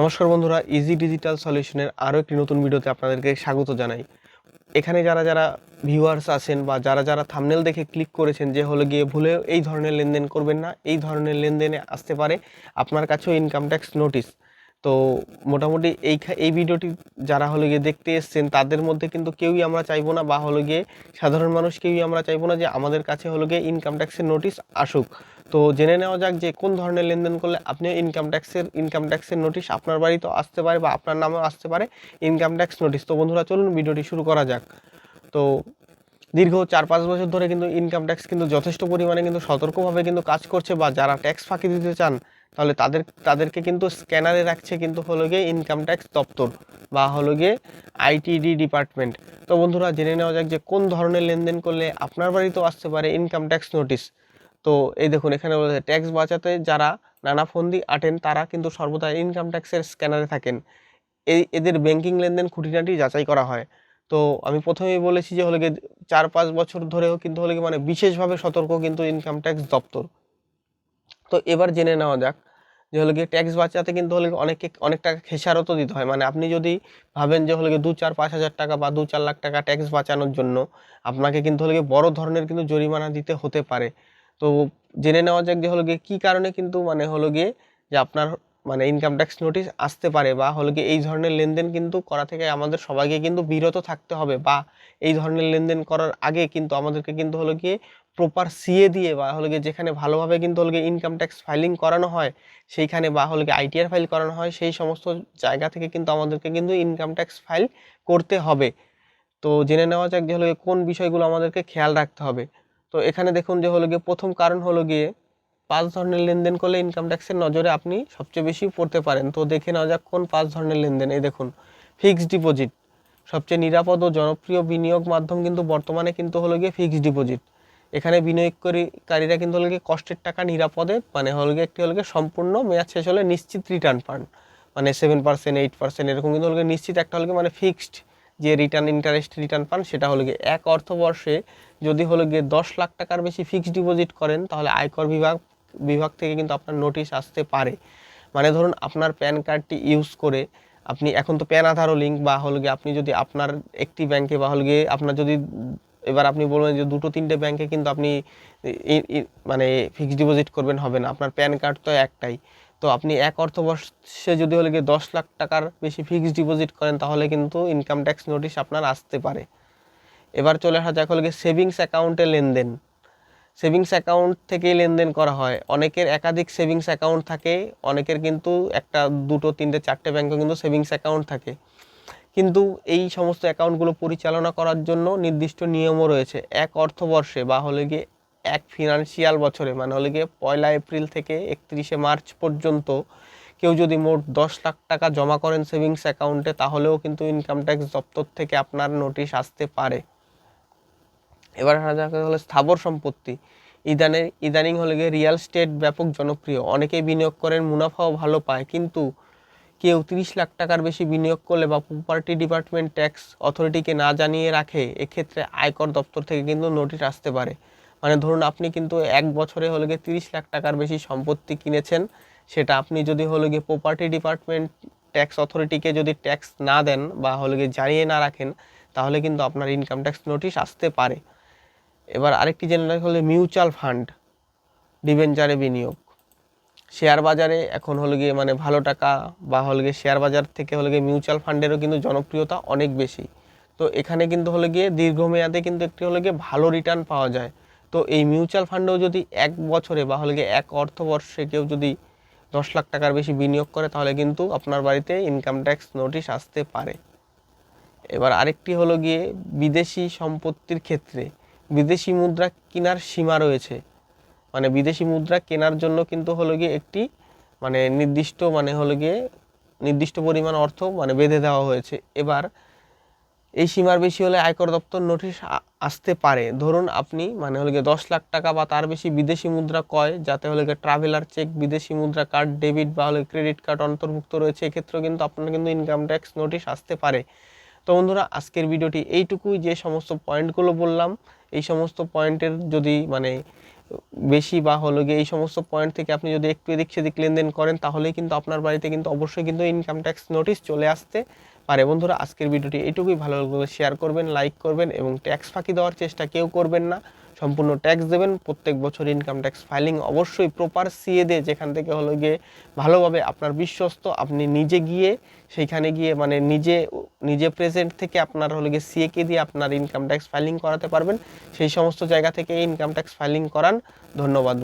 নমস্কার বন্ধুরা easy digital সলিউশনের আরও একটি নতুন ভিডিওতে আপনাদেরকে স্বাগত জানাই। এখানে যারা যারা ভিউয়ার্স আছেন বা যারা যারা থামনেল দেখে ক্লিক করেছেন, যে হলো গিয়ে ভুলেও এই ধরনের লেনদেন করবেন না, এই ধরনের লেনদেনে আসতে পারে আপনার কাছেও ইনকাম ট্যাক্স নোটিশ তো মোটামুটি এই এই ভিডিওটি যারা হলো গিয়ে দেখতে এসছেন, তাদের মধ্যে কিন্তু কেউই আমরা চাইব না বা হলো গিয়ে সাধারণ মানুষ কেউই আমরা চাইব না যে আমাদের কাছে হলো গিয়ে ইনকাম ট্যাক্সের নোটিশ আসুক। তো জেনে নেওয়া যাক যে কোন ধরনের লেনদেন করলে আপনিও ইনকাম ট্যাক্সের ইনকাম ট্যাক্সের নোটিশ আপনার বাড়িতেও আসতে পারে বা আপনার নামেও আসতে পারে ইনকাম ট্যাক্স নোটিশ তো বন্ধুরা, চলুন ভিডিওটি শুরু করা যাক। তো দীর্ঘ চার পাঁচ বছর ধরে কিন্তু ইনকাম ট্যাক্স কিন্তু যথেষ্ট পরিমাণে কিন্তু সতর্কভাবে কিন্তু কাজ করছে বা যারা ট্যাক্স ফাঁকি দিতে চান তাহলে তাদের, তাদেরকে কিন্তু স্ক্যানারে রাখছে কিন্তু হলো গিয়ে ইনকাম ট্যাক্স দপ্তর বা হলো গিয়ে আইটিডি ডিপার্টমেন্ট তো বন্ধুরা, জেনে নেওয়া যাক যে কোন ধরনের লেনদেন করলে আপনার বাড়িতেও আসতে পারে ইনকাম ট্যাক্স নোটিশ তো এই দেখুন, এখানে বলেছে ট্যাক্স বাঁচাতে যারা নানা ফন্দি আটেন, তারা কিন্তু সর্বদা ইনকাম ট্যাক্সের স্ক্যানারে থাকেন। এই, এদের ব্যাংকিং লেনদেন খুঁটিনাটি যাচাই করা হয়। তো আমি প্রথমেই বলেছি যে হলো গিয়ে চার পাঁচ বছর ধরেও কিন্তু হলো গিয়ে মানে বিশেষভাবে সতর্ক কিন্তু ইনকাম ট্যাক্স দপ্তর। তো এবার জেনে নেওয়া যাক যে হলো গিয়ে ট্যাক্স বাঁচাতে কিন্তু হলে অনেকে অনেক টাকা খেসারতও দিতে হয়। মানে আপনি যদি ভাবেন যে হলো দু চার, পাঁচ হাজার টাকা বা দু চার লাখ টাকা ট্যাক্স বাঁচানোর জন্য আপনাকে কিন্তু হলে বড় ধরনের কিন্তু জরিমানা দিতে হতে পারে। তো জেনে নেওয়া যাক যে হলো গিয়ে কী কারণে কিন্তু মানে হলো গিয়ে যে আপনার মানে ইনকাম ট্যাক্স নোটিশ আসতে পারে বা হলো গিয়ে এই ধরনের লেনদেন কিন্তু করা থেকে আমাদের সবাইকে কিন্তু বিরত থাকতে হবে বা এই ধরনের লেনদেন করার আগে কিন্তু আমাদেরকে কিন্তু হলো গিয়ে প্রপার সিএ দিয়ে বা হলো গিয়ে যেখানে ভালোভাবে কিন্তু হলো গিয়ে ইনকাম ট্যাক্স ফাইলিং করানো হয়, সেইখানে বা হলো গিয়ে আইটিআর ফাইল করানো হয়, সেই সমস্ত জায়গা থেকে কিন্তু আমাদেরকে কিন্তু ইনকাম ট্যাক্স ফাইল করতে হবে। তো জেনে নেওয়া যাক যে হলো কোন বিষয়গুলো আমাদেরকে খেয়াল রাখতে হবে। তো এখানে দেখুন যে হলো গিয়ে প্রথম কারণ হলো গিয়ে পাঁচ ধরনের লেনদেন করলে ইনকাম ট্যাক্সের নজরে আপনি সবচেয়ে বেশি পড়তে পারেন। তো দেখে নেওয়া যাক কোন পাঁচ ধরনের লেনদেন। এই দেখুন ফিক্সড ডিপোজিট সবচেয়ে নিরাপদ ও জনপ্রিয় বিনিয়োগ মাধ্যম কিন্তু বর্তমানে কিন্তু হলো গিয়ে ফিক্সড ডিপোজিট এখানে বিনিয়োগকারীরা কিন্তু হলো গিয়ে কষ্টের টাকা নিরাপদে মানে হলো গিয়ে একটি হলো গিয়ে সম্পূর্ণ মেয়াদ শেষ হলে নিশ্চিত রিটার্ন পান। মানে সেভেন পার্সেন্ট এইট পার্সেন্ট এরকম কিন্তু হলো গিয়ে নিশ্চিত একটা হলো গিয়ে মানে ফিক্সড যে রিটার্ন ইন্টারেস্ট রিটার্ন পান, সেটা হলো গিয়ে এক অর্থবর্ষে যদি হলো গিয়ে দশ লাখ টাকার বেশি ফিক্সড ডিপোজিট করেন, তাহলে আয়কর বিভাগ বিভাগ থেকে কিন্তু আপনার নোটিশ আসতে পারে। মানে ধরুন আপনার প্যান কার্ডটি ইউজ করে আপনি এখন তো প্যান আধারও লিঙ্ক বা হলো গিয়ে আপনি যদি আপনার একটি ব্যাংকে বা হলো গিয়ে আপনার যদি এবার আপনি বলবেন যে দুটো তিনটে ব্যাংকে কিন্তু আপনি মানে ফিক্সড ডিপোজিট করবেন, হবে না। আপনার প্যান কার্ড তো একটাই। তো আপনি এক অর্থবর্ষে যদি হলে গিয়ে দশ লাখ টাকার বেশি ফিক্সড ডিপোজিট করেন, তাহলে কিন্তু ইনকাম ট্যাক্স নোটিশ আপনার আসতে পারে। এবার চলে আসা যাক হলো গিয়ে সেভিংস অ্যাকাউন্টে লেনদেন। সেভিংস অ্যাকাউন্ট থেকেই লেনদেন করা হয়। অনেকের একাধিক সেভিংস অ্যাকাউন্ট থাকে, অনেকের কিন্তু একটা, দুটো, তিনটে, চারটে ব্যাংকে কিন্তু সেভিংস অ্যাকাউন্ট থাকে। কিন্তু এই সমস্ত অ্যাকাউন্টগুলো পরিচালনা করার জন্য নির্দিষ্ট নিয়মও রয়েছে। এক অর্থবর্ষে বা হলে গিয়ে এক ফিনান্সিয়াল বছরে মানে হলে গিয়ে পয়লা এপ্রিল থেকে একত্রিশে মার্চ পর্যন্ত কেউ যদি মোট দশ লাখ টাকা জমা করেন সেভিংস অ্যাকাউন্টে, তাহলেও কিন্তু ইনকাম ট্যাক্স দপ্তর থেকে আপনার নোটিশ আসতে পারে। এবার যাক হলো স্থাবর সম্পত্তি। ইদানে ইদানিং হলে গিয়ে রিয়েল স্টেট ব্যাপক জনপ্রিয়। অনেকেই বিনিয়োগ করেন, মুনাফাও ভালো পায়, কিন্তু কেউ তিরিশ লাখ টাকার বেশি বিনিয়োগ করলে বা প্রপার্টি ডিপার্টমেন্ট ট্যাক্স অথরিটিকে না জানিয়ে রাখে, এক্ষেত্রে আয়কর দপ্তর থেকে কিন্তু নোটিশ আসতে পারে। মানে ধরুন আপনি কিন্তু এক বছরে হলে গিয়ে তিরিশ লাখ টাকার বেশি সম্পত্তি কিনেছেন, সেটা আপনি যদি হলো গিয়ে প্রপার্টি ডিপার্টমেন্ট ট্যাক্স অথরিটিকে যদি ট্যাক্স না দেন বা হলো গিয়ে জানিয়ে না রাখেন, তাহলে কিন্তু আপনার ইনকাম ট্যাক্স নোটিশ আসতে পারে। এবার আরেকটি জেনে রাখা হলো মিউচুয়াল ফান্ড ডিবেঞ্চারে বিনিয়োগ। শেয়ার বাজারে এখন হলো গিয়ে মানে ভালো টাকা বা হলো গিয়ে শেয়ার বাজার থেকে হলো গিয়ে মিউচুয়াল ফান্ডেরও কিন্তু জনপ্রিয়তা অনেক বেশি। তো এখানে কিন্তু হলো গিয়ে দীর্ঘমেয়াদে কিন্তু একটি হলো গিয়ে ভালো রিটার্ন পাওয়া যায়। তো এই মিউচুয়াল ফান্ডেও যদি এক বছরে বা হলো গিয়ে এক অর্থবর্ষে কেউ যদি দশ লাখ টাকার বেশি বিনিয়োগ করে, তাহলে কিন্তু আপনার বাড়িতে ইনকাম ট্যাক্স নোটিশ আসতে পারে। এবার আরেকটি হলো গিয়ে বিদেশি সম্পত্তির ক্ষেত্রে। বিদেশি মুদ্রা কেনার সীমা রয়েছে। মানে বিদেশি মুদ্রা কেনার জন্য কিন্তু হলো গিয়ে একটি মানে নির্দিষ্ট মানে হলো গিয়ে নির্দিষ্ট পরিমাণ অর্থ মানে বেঁধে দেওয়া হয়েছে। এবার এই সীমার বেশি হলে আয়কর দপ্তর নোটিশ আসতে পারে। ধরুন আপনি মানে হলো গিয়ে দশ লাখ টাকা বা তার বেশি বিদেশি মুদ্রা কয় যাতে হলো গিয়ে ট্রাভেলার চেক বিদেশি মুদ্রা কার্ড ডেবিট বা হলো ক্রেডিট কার্ড অন্তর্ভুক্ত রয়েছে, এক্ষেত্রেও কিন্তু আপনার কিন্তু ইনকাম ট্যাক্স নোটিশ আসতে পারে। তো বন্ধুরা, আজকের ভিডিওটি এইটুকুই। যে সমস্ত পয়েন্টগুলো বললাম, এই সমস্ত পয়েন্টের যদি মানে বেশি বা হলো গিয়ে এই সমস্ত পয়েন্ট থেকে আপনি যদি একটু এদিক সেদিক লেনদেন করেন, তাহলেই কিন্তু আপনার বাড়িতে কিন্তু অবশ্যই কিন্তু ইনকাম ট্যাক্স নোটিশ চলে আসতে পারে। বন্ধুরা, আজকের ভিডিওটি এইটুকুই। ভালো লাগলে শেয়ার করবেন লাইক করবেন এবং ট্যাক্স ফাঁকি দেওয়ার চেষ্টা কেউ করবেন না। সম্পূর্ণ ট্যাক্স দেবেন, প্রত্যেক বছর ইনকাম ট্যাক্স ফাইলিং অবশ্যই প্রপার সিএ দে যেখান থেকে হলো গিয়ে ভালোভাবে আপনার বিশ্বস্ত, আপনি নিজে গিয়ে সেইখানে গিয়ে মানে নিজে নিজে প্রেজেন্ট থেকে আপনার হলো গিয়ে সিএকে দিয়ে আপনার ইনকাম ট্যাক্স ফাইলিং করাতে পারবেন। সেই সমস্ত জায়গা থেকে ইনকাম ট্যাক্স ফাইলিং করান। ধন্যবাদ।